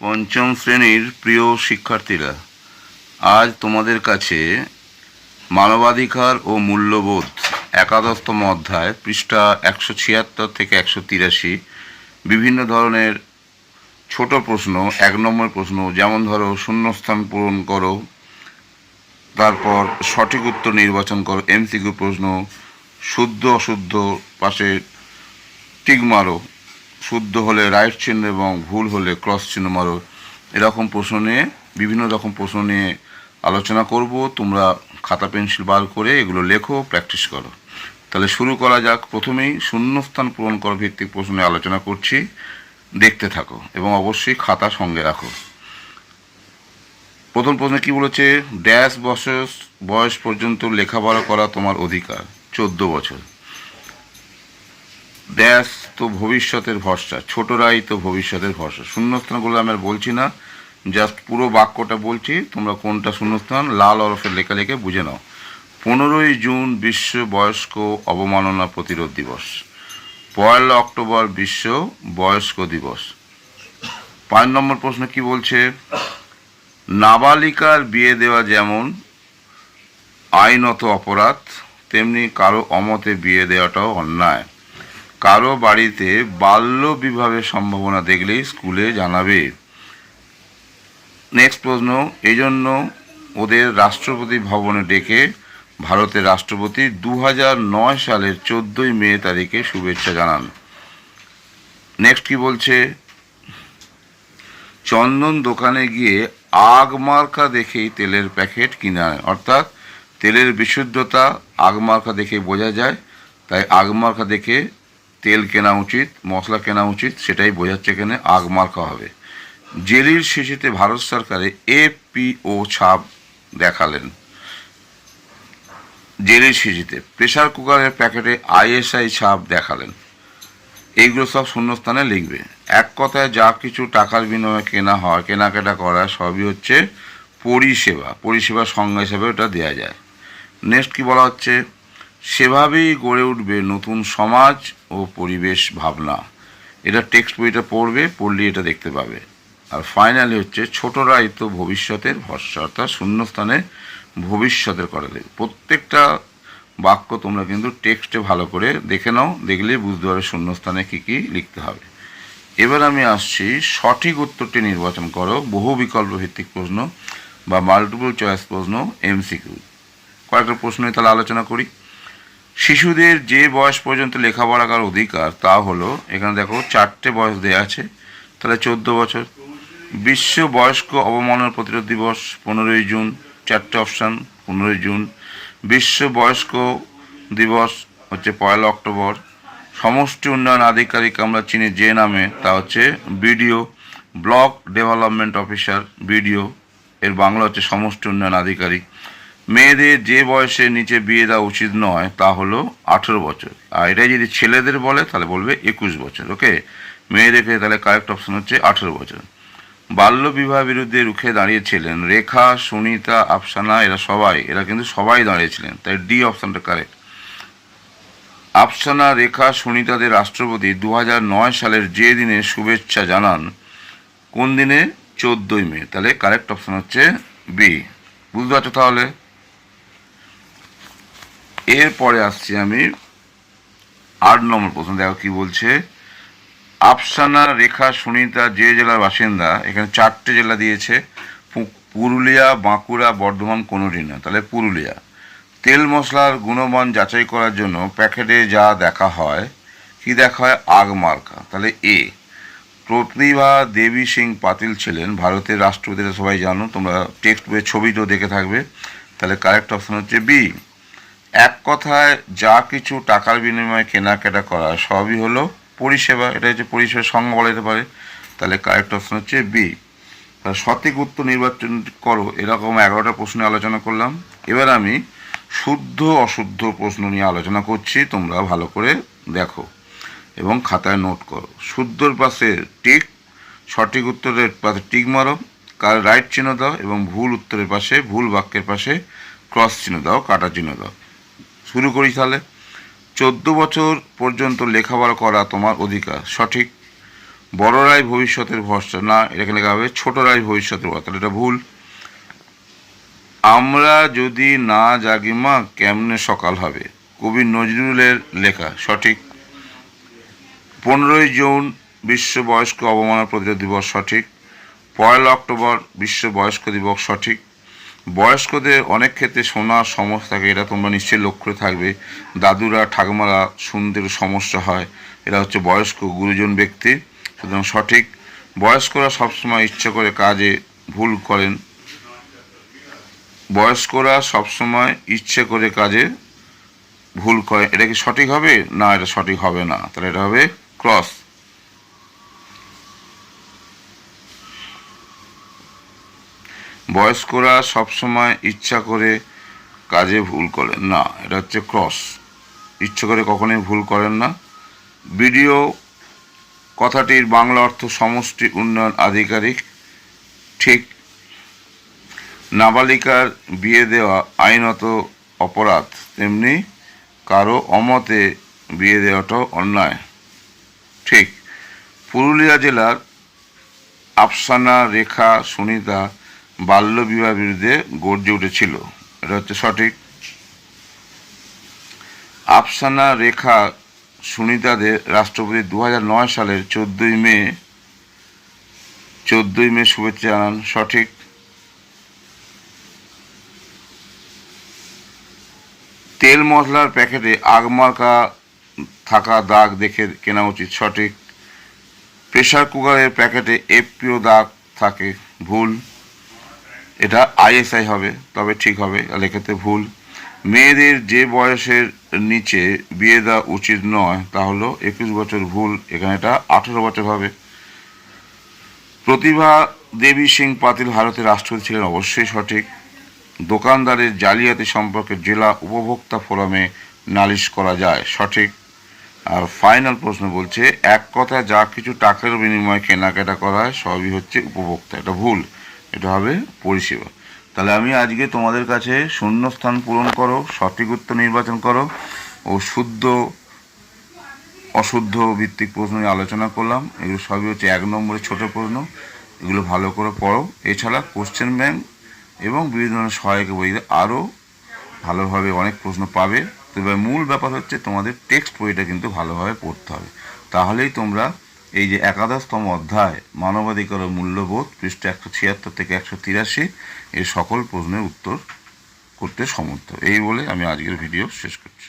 পঞ্চম শ্রেণির প্রিয় শিক্ষার্থীরা, আজ তোমাদের কাছে মানবাধিকার ও মূল্যবোধ একাদশতম অধ্যায়, পৃষ্ঠা একশো ছিয়াত্তর থেকে একশো তিরাশি, বিভিন্ন ধরনের ছোট প্রশ্ন, এক নম্বর প্রশ্ন, যেমন ধরো, শূন্যস্থান পূরণ করো, তারপর সঠিক উত্তর নির্বাচন করো, এমসিকিউ প্রশ্ন, শুদ্ধ অশুদ্ধ পাশে টিক মারো শুদ্ধ হলে রাইট চিহ্ন এবং ভুল হলে ক্রস চিহ্ন মারো। এরকম প্রশ্ন নিয়ে, বিভিন্ন রকম প্রশ্ন নিয়ে আলোচনা করব। তোমরা খাতা, পেন্সিল বার করে এগুলো লেখো প্র্যাকটিস করো। তাহলে শুরু করা যাক। প্রথমেই শূন্যস্থান পূরণ করা ভিত্তিক প্রশ্ন আলোচনা করছি। দেখতে থাকো এবং অবশ্যই খাতা সঙ্গে রাখো। প্রথম প্রশ্নে কি বলেছে? ড্যাশ বছর বয়স পর্যন্ত লেখাপড়া করা তোমার অধিকার। চোদ্দ বছর। ড্যাশ তো ভবিষ্যতের ভরসা, ছোটরাই তো ভবিষ্যতের ভরসা। শূন্যস্থানগুলো আমি আর বলছি না জাস্ট পুরো বাক্যটা বলছি, তোমরা কোনটা শূন্যস্থান, লাল হরফের লেখা লেখে বুঝে নাও। পনেরোই জুন বিশ্ব বয়স্ক অবমাননা প্রতিরোধ দিবস। পয়লা অক্টোবর বিশ্ব বয়স্ক দিবস। পাঁচ নম্বর প্রশ্ন কি বলছে? নাবালিকার বিয়ে দেওয়া যেমন আইনত অপরাধ, তেমনি কারও অমতে বিয়ে দেওয়াটাও অন্যায়। কারও বাড়িতে বাল্য বিবাহের সম্ভাবনা দেখলেই স্কুলে জানাবে। নেক্সট প্রশ্ন এই জন্য ওদের রাষ্ট্রপতি ভবনে ডেকে ভারতের রাষ্ট্রপতি দু নয় সালের চোদ্দোই মে তারিখে শুভেচ্ছা জানান। নেক্সট কি বলছে? চন্দন দোকানে গিয়ে আগ মার্কা দেখেই তেলের প্যাকেট কিনে অর্থাৎ তেলের বিশুদ্ধতা আগ মার্কা দেখে বোঝা যায়, তাই আগ মার্কা দেখে তেল কেনা উচিত, মশলা কেনা উচিত, সেটাই বোঝাচ্ছে এখানে আগ মার্কা হবে। জেলির শিশিতে ভারত সরকারে এপিও ছাপ দেখালেন। জেলির শিশিতে প্রেশার কুকারের প্যাকেটে আইএসআই ছাপ দেখালেন। এইগুলো সব শূন্যস্থানে লিখবে। এক কথায় যা কিছু টাকার বিনিময়ে কেনা হয়, কেনাকাটা করা, সবই হচ্ছে পরিষেবা। পরিষেবার সংজ্ঞা হিসেবে ওটা দেওয়া যায়। নেক্সট কি বলা হচ্ছে? সেভাবেই গড়ে উঠবে নতুন সমাজ ও পরিবেশ ভাবনা। এটা টেক্সট বইটা পড়বে, পড়লে এটা দেখতে পাবে। আর ফাইনালি হচ্ছে ছোটরাই তো ভবিষ্যতের ভরসা, অর্থাৎ শূন্যস্থানে ভবিষ্যতের করা দেবে প্রত্যেকটা বাক্য তোমরা কিন্তু টেক্সটে ভালো করে দেখে নাও, দেখলে বুঝতে পারবে শূন্যস্থানে কী কী লিখতে হবে। এবার আমি আসছি, সঠিক উত্তরটি নির্বাচন করো। বহু বিকল্প ভিত্তিক প্রশ্ন বা মাল্টিপল চয়েস প্রশ্ন এমসিকিউ কয়েকটা প্রশ্নই তাহলে আলোচনা করি। শিশুদের যে বয়স পর্যন্ত লেখাপড়া করার অধিকার, তা হলো, এখানে দেখো চারটে বয়স দেওয়া আছে, তাহলে চোদ্দ বছর। বিশ্ব বয়স্ক অবমাননা প্রতিরোধ দিবস পনেরোই জুন, চারটে অপশান, পনেরোই জুন। বিশ্ব বয়স্ক দিবস হচ্ছে পয়লা অক্টোবর। সমষ্টি উন্নয়ন আধিকারিক আমরা চিনি যে নামে, তা হচ্ছে BDO, block development officer BDO. এর বাংলা হচ্ছে সমষ্টি উন্নয়ন আধিকারিক। মেয়েদের যে বয়সে নিচে বিয়ে দেওয়া উচিত নয়, তা হলো আঠেরো বছর। আর এটাই যদি ছেলেদের বলে, তাহলে বলবে একুশ বছর, ওকে? মেয়েদেরকে তাহলে কারেক্ট অপশন হচ্ছে আঠেরো বছর। বাল্য বিবাহ বিরুদ্ধে রুখে দাঁড়িয়েছিলেন রেখা, সুনিতা, আফসানা, এরা সবাই, এরা কিন্তু সবাই দাঁড়িয়েছিলেন, তাই ডি অপশানটা কারেক্ট আফসানা, রেখা, সুনিতাদের রাষ্ট্রপতি দু সালের যে দিনে শুভেচ্ছা জানান, কোন দিনে? চোদ্দোই মে, তাহলে কারেক্ট অপশান হচ্ছে বি বুঝতে পারছ তাহলে? এরপরে আসছি আমি আট নম্বর প্রশ্ন, দেখো কি বলছে। আফসানা, রেখা, সুনিতা, যে জেলার বাসিন্দা, এখানে চারটে জেলা দিয়েছে। পুরুলিয়া, বাঁকুড়া, বর্ধমান, কোনোটি না। তাহলে পুরুলিয়া। তেল মশলার গুণমান যাচাই করার জন্য প্যাকেটে যা দেখা হয়, কি দেখা হয়? আগ মার্কা। তাহলে এ, প্রতিভা দেবী সিং পাতিল ছিলেন ভারতের রাষ্ট্রপতিরা সবাই জানো, তোমরা টেক্সট বইয়ের ছবি তো দেখে থাকবে। তাহলে কারেক্ট অপশান হচ্ছে বি এক কথায় যা কিছু টাকার বিনিময়ে কেনাকাটা করা, সবই হলো পরিষেবা। এটা হচ্ছে পরিষেবা সংজ্ঞা বলা যেতে পারে। তাহলে কারেক্ট অপশন হচ্ছে বি সঠিক উত্তর নির্বাচন করো, এরকম এগারোটা প্রশ্ন আলোচনা করলাম। এবার আমি শুদ্ধ অশুদ্ধ প্রশ্ন নিয়ে আলোচনা করছি, তোমরা ভালো করে দেখো এবং খাতায় নোট করো। শুদ্ধর পাশে টিক সঠিক উত্তরের পাশে টিক মারো, কার রাইট চিহ্ন দাও এবং ভুল উত্তরের পাশে, ভুল বাক্যের পাশে ক্রস চিহ্ন দাও, কাটা চিহ্ন দাও। শুরু করি তাহলে। চোদ্দ বছর পর্যন্ত লেখাপড়া করা তোমার অধিকার। সঠিক। বড়রাই ভবিষ্যতের ভরসা। না, এটাকে লেখা হবে ছোটরাই ভবিষ্যতের ভরসা। এটা ভুল। আমরা যদি না জাগি, মা, কেমনে সকাল হবে? কবি নজরুলের লেখা। সঠিক। পনেরোই জুন বিশ্ব বয়স্ক অবমাননা প্রতিরোধ দিবস সঠিক। পয়লা অক্টোবর বিশ্ব বয়স্ক দিবস সঠিক। বয়স্কদের অনেক ক্ষেত্রে শোনার সমস্যা থাকে এটা তোমরা নিশ্চয়ই লক্ষ্য থাকবে। দাদুরা, ঠাকুমারা শুনতে সমস্যা হয়। এরা হচ্ছে বয়স্ক গুরুজন ব্যক্তি। সুতরাং সঠিক। বয়স্করা সবসময় ইচ্ছে করে কাজে ভুল করেন। বয়স্করা সবসময় ইচ্ছে করে কাজে ভুল করে এটা কি সঠিক হবে? না, এটা সঠিক হবে না। তাহলে এটা হবে ক্রস। বয়স্করা সবসময় ইচ্ছা করে কাজে ভুল করেন। না, এটা হচ্ছে ক্রস। ইচ্ছে করে কখনোই ভুল করেন না। বিডিও কথাটির বাংলা অর্থ সমষ্টি উন্নয়ন আধিকারিক। ঠিক নাবালিকার বিয়ে দেওয়া আইনত অপরাধ, তেমনি কারও অমতে বিয়ে দেওয়াটাও অন্যায়। ঠিক পুরুলিয়া জেলার আফসানা রেখা সুনিতা বাল্যবিবাহ বিরুদ্ধে গর্জে উঠেছিল। এটা হচ্ছে সঠিক। আফসানা রেখা সুনিতাদের রাষ্ট্রপতি দু নয় সালের চোদ্দোই মে চোদ্দোই মে শুভেচ্ছা জানান, সঠিক। তেল মশলার প্যাকেটে আগমার্কা থাকা দাগ দেখে কেনা উচিত, সঠিক। প্রেশার কুকারের প্যাকেটে এফপিও দাগ থাকে, ভুল। এটা আইএসআই হবে, তবে ঠিক হবে, লেখাতে ভুল। মেয়েদের যে বয়সের নিচে বিয়ে দেওয়া উচিত নয়, তা হলো একুশ বছর ভুল, এখানে এটা আঠেরো বছর হবে। প্রতিভা দেবী সিং পাতিল ভারতের রাষ্ট্রপতি ছিলেন অবশ্যই সঠিক। দোকানদারের জালিয়াতি সম্পর্কে জেলা উপভোক্তা ফোরামে নালিশ করা যায়, সঠিক। আর ফাইনাল প্রশ্ন বলছে, এক কথা যা কিছু টাকার বিনিময়ে কেনাকাটা করা হয়, সবই হচ্ছে উপভোক্তা, এটা ভুল। এটা হবে পরিষেবা। তাহলে আমি আজকে তোমাদের কাছে শূন্যস্থান পূরণ করো, সঠিক উত্তর নির্বাচন করো ও শুদ্ধ, অশুদ্ধ ভিত্তিক প্রশ্ন নিয়ে আলোচনা করলাম। এগুলো সবই হচ্ছে এক নম্বরের ছোট প্রশ্ন। এগুলো ভালো করে পড়ো। এছাড়া কোশ্চেন ব্যাংক এবং বিভিন্ন ধরনের সহায়ক বইতে আরও ভালোভাবে অনেক প্রশ্ন পাবে। তবে মূল ব্যাপার হচ্ছে তোমাদের টেক্সট বইটা কিন্তু ভালোভাবে পড়তে হবে। তাহলেই তোমরা এই যে একাদশতম অধ্যায়, মানবাধিকার ও মূল্যবোধ, পৃষ্ঠা একশো ছিয়াত্তর থেকে একশো তিরাশি এর সকল প্রশ্নের উত্তর করতে সমর্থ। এই বলে আমি আজকের ভিডিও শেষ করছি।